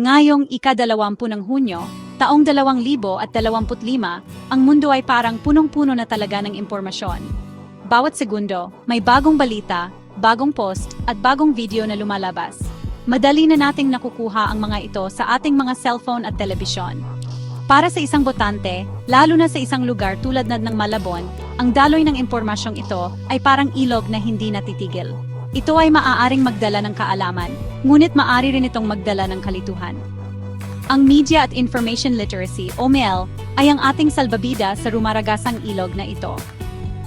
Ngayong ika-dalawampu ng Hunyo, taong 2025, ang mundo ay parang punong-puno na talaga ng impormasyon. Bawat segundo, may bagong balita, bagong post, at bagong video na lumalabas. Madali na nating nakukuha ang mga ito sa ating mga cellphone at telebisyon. Para sa isang botante, lalo na sa isang lugar tulad na ng Malabon, ang daloy ng impormasyong ito ay parang ilog na hindi natitigil. Ito ay maaaring magdala ng kaalaman, ngunit maaari rin itong magdala ng kalituhan. Ang Media at Information Literacy o MEL ay ang ating salbabida sa rumaragasang ilog na ito.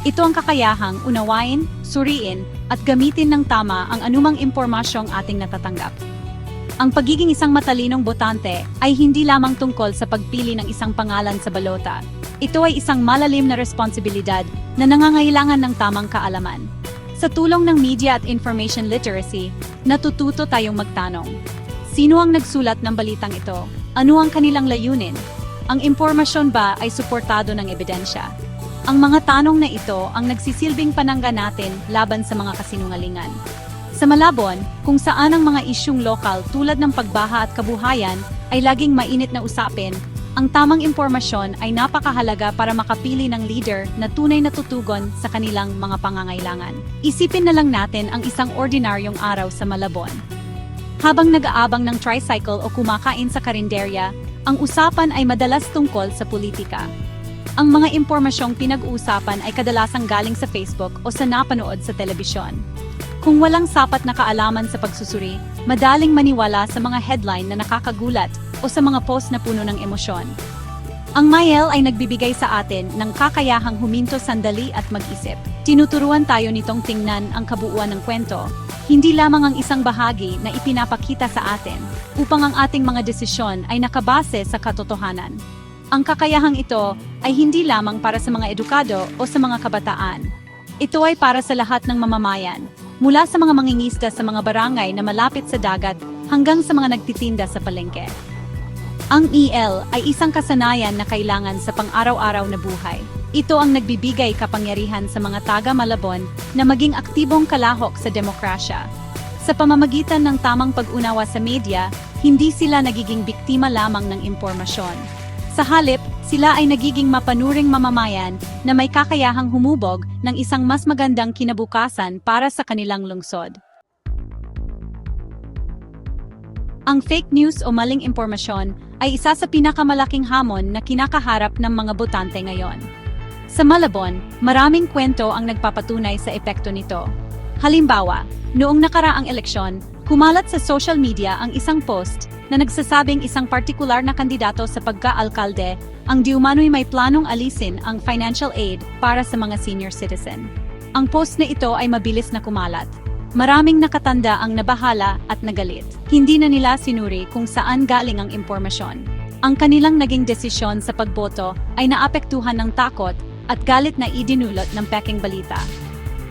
Ito ang kakayahang unawain, suriin, at gamitin ng tama ang anumang impormasyong ating natatanggap. Ang pagiging isang matalinong botante ay hindi lamang tungkol sa pagpili ng isang pangalan sa balota. Ito ay isang malalim na responsibilidad na nangangailangan ng tamang kaalaman. Sa tulong ng media at information literacy, natututo tayong magtanong. Sino ang nagsulat ng balitang ito? Ano ang kanilang layunin? Ang impormasyon ba ay suportado ng ebidensya? Ang mga tanong na ito ang nagsisilbing panangga natin laban sa mga kasinungalingan. Sa Malabon, kung saan ang mga isyung lokal tulad ng pagbaha at kabuhayan ay laging mainit na usapin, ang tamang impormasyon ay napakahalaga para makapili ng leader na tunay na tutugon sa kanilang mga pangangailangan. Isipin na lang natin ang isang ordinaryong araw sa Malabon. Habang nag-aabang ng tricycle o kumakain sa karinderya, ang usapan ay madalas tungkol sa politika. Ang mga impormasyong pinag-uusapan ay kadalasang galing sa Facebook o sa napanood sa telebisyon. Kung walang sapat na kaalaman sa pagsusuri, madaling maniwala sa mga headline na nakakagulat o sa mga post na puno ng emosyon. Ang Mayel ay nagbibigay sa atin ng kakayahang huminto sandali at mag-isip. Tinuturuan tayo nitong tingnan ang kabuuan ng kwento, hindi lamang ang isang bahagi na ipinapakita sa atin, upang ang ating mga desisyon ay nakabase sa katotohanan. Ang kakayahang ito ay hindi lamang para sa mga edukado o sa mga kabataan. Ito ay para sa lahat ng mamamayan, mula sa mga mangingisda sa mga barangay na malapit sa dagat hanggang sa mga nagtitinda sa palengke. Ang EL ay isang kasanayan na kailangan sa pang-araw-araw na buhay. Ito ang nagbibigay kapangyarihan sa mga taga-Malabon na maging aktibong kalahok sa demokrasya. Sa pamamagitan ng tamang pag-unawa sa media, hindi sila nagiging biktima lamang ng impormasyon. Sa halip, sila ay nagiging mapanuring mamamayan na may kakayahang humubog ng isang mas magandang kinabukasan para sa kanilang lungsod. Ang fake news o maling impormasyon ay isa sa pinakamalaking hamon na kinakaharap ng mga botante ngayon. Sa Malabon, maraming kwento ang nagpapatunay sa epekto nito. Halimbawa, noong nakaraang eleksyon, kumalat sa social media ang isang post na nagsasabing isang partikular na kandidato sa pagka-alkalde ang diumano'y may planong alisin ang financial aid para sa mga senior citizen. Ang post na ito ay mabilis na kumalat. Maraming nakatanda ang nabahala at nagalit. Hindi na nila sinuri kung saan galing ang impormasyon. Ang kanilang naging desisyon sa pagboto ay naapektuhan ng takot at galit na idinulot ng peking balita.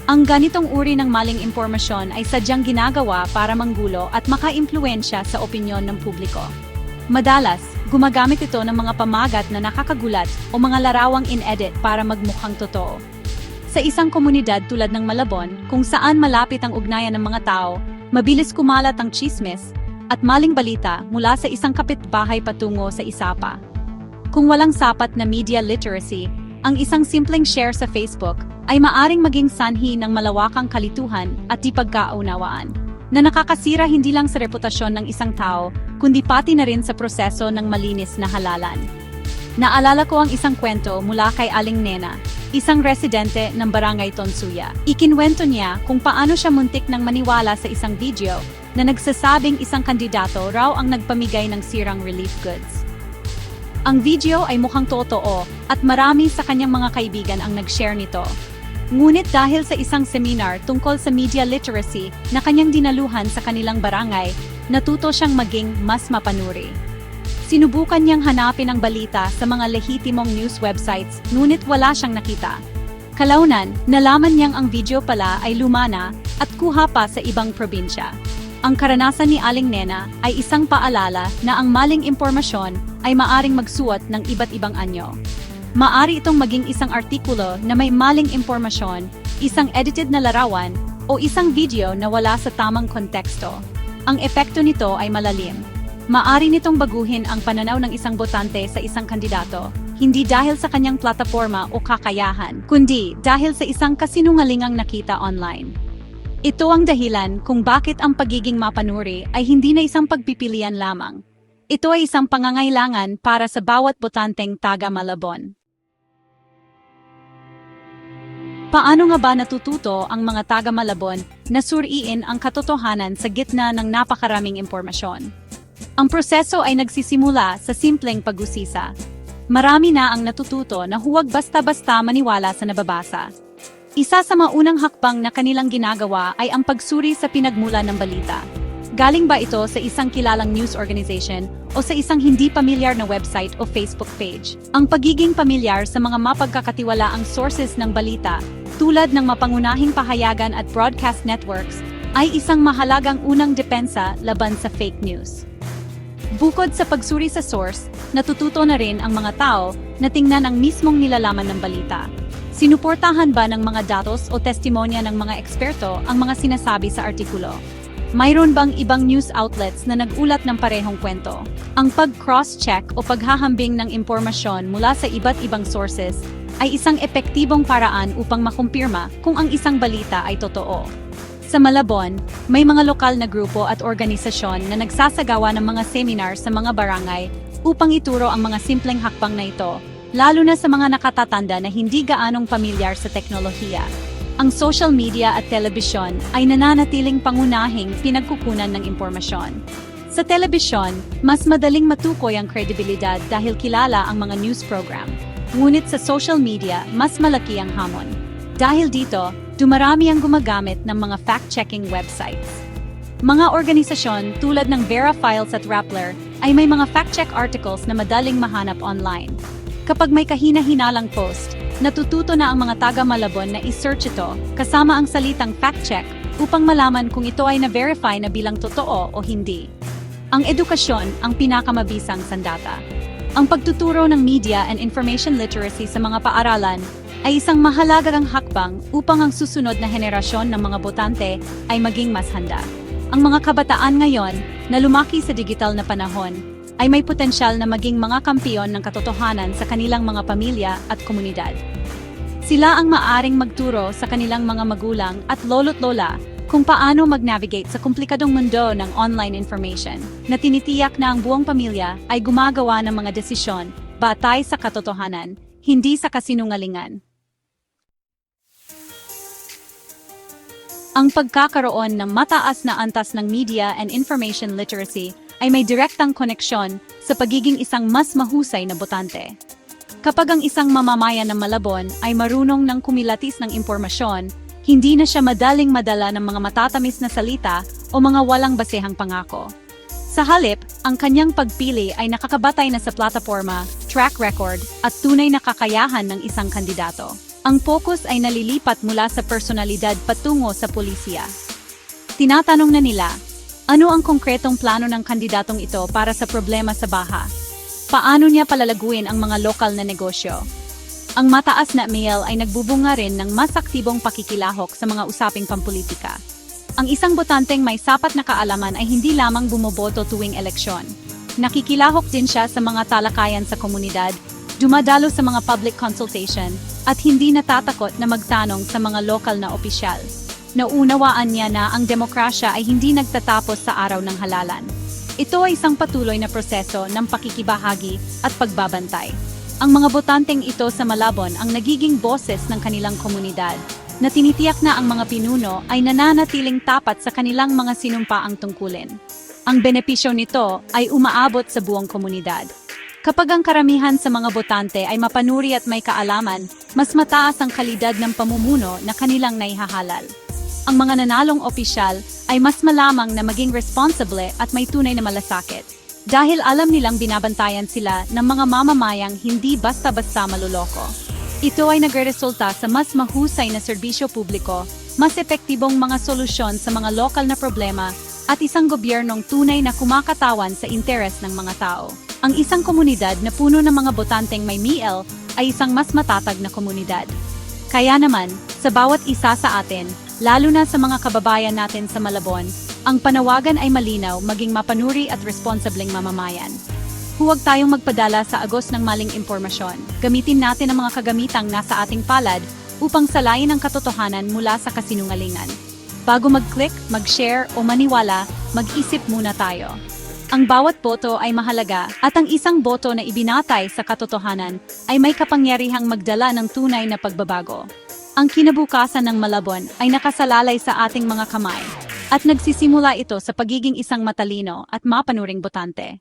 Ang ganitong uri ng maling impormasyon ay sadyang ginagawa para manggulo at makaimpluensya sa opinyon ng publiko. Madalas, gumagamit ito ng mga pamagat na nakakagulat o mga larawang in-edit para magmukhang totoo. Sa isang komunidad tulad ng Malabon, kung saan malapit ang ugnayan ng mga tao, mabilis kumalat ang chismes at maling balita mula sa isang kapitbahay patungo sa isa pa. Kung walang sapat na media literacy, ang isang simpleng share sa Facebook ay maaring maging sanhi ng malawakang kalituhan at di pagkaunawaan, na nakakasira hindi lang sa reputasyon ng isang tao, kundi pati na rin sa proseso ng malinis na halalan. Naalala ko ang isang kwento mula kay Aling Nena, isang residente ng Barangay Tonsuya. Ikinwento niya kung paano siya muntik ng maniwala sa isang video na nagsasabing isang kandidato raw ang nagpamigay ng sirang relief goods. Ang video ay mukhang totoo at marami sa kanyang mga kaibigan ang nag-share nito. Ngunit dahil sa isang seminar tungkol sa media literacy na kanyang dinaluhan sa kanilang barangay, natuto siyang maging mas mapanuri. Sinubukan niyang hanapin ang balita sa mga lehitimong news websites ngunit wala siyang nakita. Kalaunan, nalaman niyang ang video pala ay lumana at kuha pa sa ibang probinsya. Ang karanasan ni Aling Nena ay isang paalala na ang maling impormasyon ay maaring magsuot ng iba't ibang anyo. Maari itong maging isang artikulo na may maling impormasyon, isang edited na larawan, o isang video na wala sa tamang konteksto. ang epekto nito ay malalim. Maari nitong baguhin ang pananaw ng isang botante sa isang kandidato, hindi dahil sa kanyang plataforma o kakayahan, kundi dahil sa isang kasinungalingang nakita online. Ito ang dahilan kung bakit ang pagiging mapanuri ay hindi na isang pagpipilian lamang. Ito ay isang pangangailangan para sa bawat botanteng taga Malabon. Paano nga ba natututo ang mga taga Malabon na suriin ang katotohanan sa gitna ng napakaraming impormasyon? Ang proseso ay nagsisimula sa simpleng pag-usisa. Marami na ang natututo na huwag basta-basta maniwala sa nababasa. Isa sa maunang hakbang na kanilang ginagawa ay ang pagsuri sa pinagmula ng balita. Galing ba ito sa isang kilalang news organization o sa isang hindi pamilyar na website o Facebook page? Ang pagiging pamilyar sa mga mapagkakatiwalaang sources ng balita, tulad ng mapangunahing pahayagan at broadcast networks, ay isang mahalagang unang depensa laban sa fake news. Bukod sa pagsuri sa source, natututo na rin ang mga tao na tingnan ang mismong nilalaman ng balita. Sinuportahan ba ng mga datos o testimonya ng mga eksperto ang mga sinasabi sa artikulo? Mayroon bang ibang news outlets na nagulat ng parehong kwento? Ang pag-cross-check o paghahambing ng impormasyon mula sa iba't ibang sources ay isang epektibong paraan upang makumpirma kung ang isang balita ay totoo. Sa Malabon, may mga lokal na grupo at organisasyon na nagsasagawa ng mga seminar sa mga barangay upang ituro ang mga simpleng hakbang na ito, lalo na sa mga nakatatanda na hindi gaanong pamilyar sa teknolohiya. Ang social media at telebisyon ay nananatiling pangunahing pinagkukunan ng impormasyon. Sa telebisyon, mas madaling matukoy ang kredibilidad dahil kilala ang mga news program. Ngunit sa social media, mas malaki ang hamon. Dahil dito, dumarami ang gumagamit ng mga fact-checking websites. Mga organisasyon tulad ng Verifiles at Rappler ay may mga fact-check articles na madaling mahanap online. Kapag may kahina-hinalang post, natututo na ang mga taga Malabon na i-search ito kasama ang salitang fact-check upang malaman kung ito ay na-verify na bilang totoo o hindi. Ang edukasyon ang pinakamabisang sandata. Ang pagtuturo ng media and information literacy sa mga paaralan ay isang mahalagang hakbang upang ang susunod na henerasyon ng mga botante ay maging mas handa. Ang mga kabataan ngayon na lumaki sa digital na panahon ay may potensyal na maging mga kampiyon ng katotohanan sa kanilang mga pamilya at komunidad. Sila ang maaring magturo sa kanilang mga magulang at lolo't lola kung paano mag-navigate sa komplikadong mundo ng online information na tinitiyak na ang buong pamilya ay gumagawa ng mga desisyon batay sa katotohanan, hindi sa kasinungalingan. Ang pagkakaroon ng mataas na antas ng media and information literacy ay may direktang koneksyon sa pagiging isang mas mahusay na botante. Kapag ang isang mamamayan ng Malabon ay marunong ng kumilatis ng impormasyon, hindi na siya madaling madala ng mga matatamis na salita o mga walang basehang pangako. Sa halip, ang kanyang pagpili ay nakakabatay na sa plataforma, track record, at tunay na kakayahan ng isang kandidato. Ang focus ay nalilipat mula sa personalidad patungo sa polisiya. Tinatanong na nila, ano ang konkretong plano ng kandidatong ito para sa problema sa baha? Paano niya palalaguin ang mga lokal na negosyo? Ang mataas na mail ay nagbubunga rin ng mas aktibong pakikilahok sa mga usaping pampolitika. Ang isang botanteng may sapat na kaalaman ay hindi lamang bumoboto tuwing eleksyon. Nakikilahok din siya sa mga talakayan sa komunidad, dumadalo sa mga public consultation, at hindi natatakot na magtanong sa mga lokal na opisyal. Naunawaan niya na ang demokrasya ay hindi nagtatapos sa araw ng halalan. Ito ay isang patuloy na proseso ng pakikibahagi at pagbabantay. Ang mga botanteng ito sa Malabon ang nagiging boses ng kanilang komunidad, na tinitiyak na ang mga pinuno ay nananatiling tapat sa kanilang mga sinumpaang tungkulin. Ang benepisyo nito ay umaabot sa buong komunidad. Kapag ang karamihan sa mga botante ay mapanuri at may kaalaman, mas mataas ang kalidad ng pamumuno na kanilang naihahalal. Ang mga nanalong opisyal ay mas malamang na maging responsible at may tunay na malasakit. Dahil alam nilang binabantayan sila ng mga mamamayang hindi basta-basta maluloko. Ito ay nagreresulta sa mas mahusay na serbisyo publiko, mas epektibong mga solusyon sa mga lokal na problema, at isang gobyernong tunay na kumakatawan sa interes ng mga tao. Ang isang komunidad na puno ng mga botanteng may miel ay isang mas matatag na komunidad. Kaya naman, sa bawat isa sa atin, Lalo na sa mga kababayan natin sa Malabon, ang panawagan ay malinaw maging mapanuri at responsableng mamamayan. Huwag tayong magpadala sa agos ng maling impormasyon. Gamitin natin ang mga kagamitang nasa ating palad upang salayin ang katotohanan mula sa kasinungalingan. Bago mag-click, mag-share o maniwala, mag-isip muna tayo. Ang bawat boto ay mahalaga at ang isang boto na ibinatay sa katotohanan ay may kapangyarihang magdala ng tunay na pagbabago. Ang kinabukasan ng Malabon ay nakasalalay sa ating mga kamay at nagsisimula ito sa pagiging isang matalino at mapanuring botante.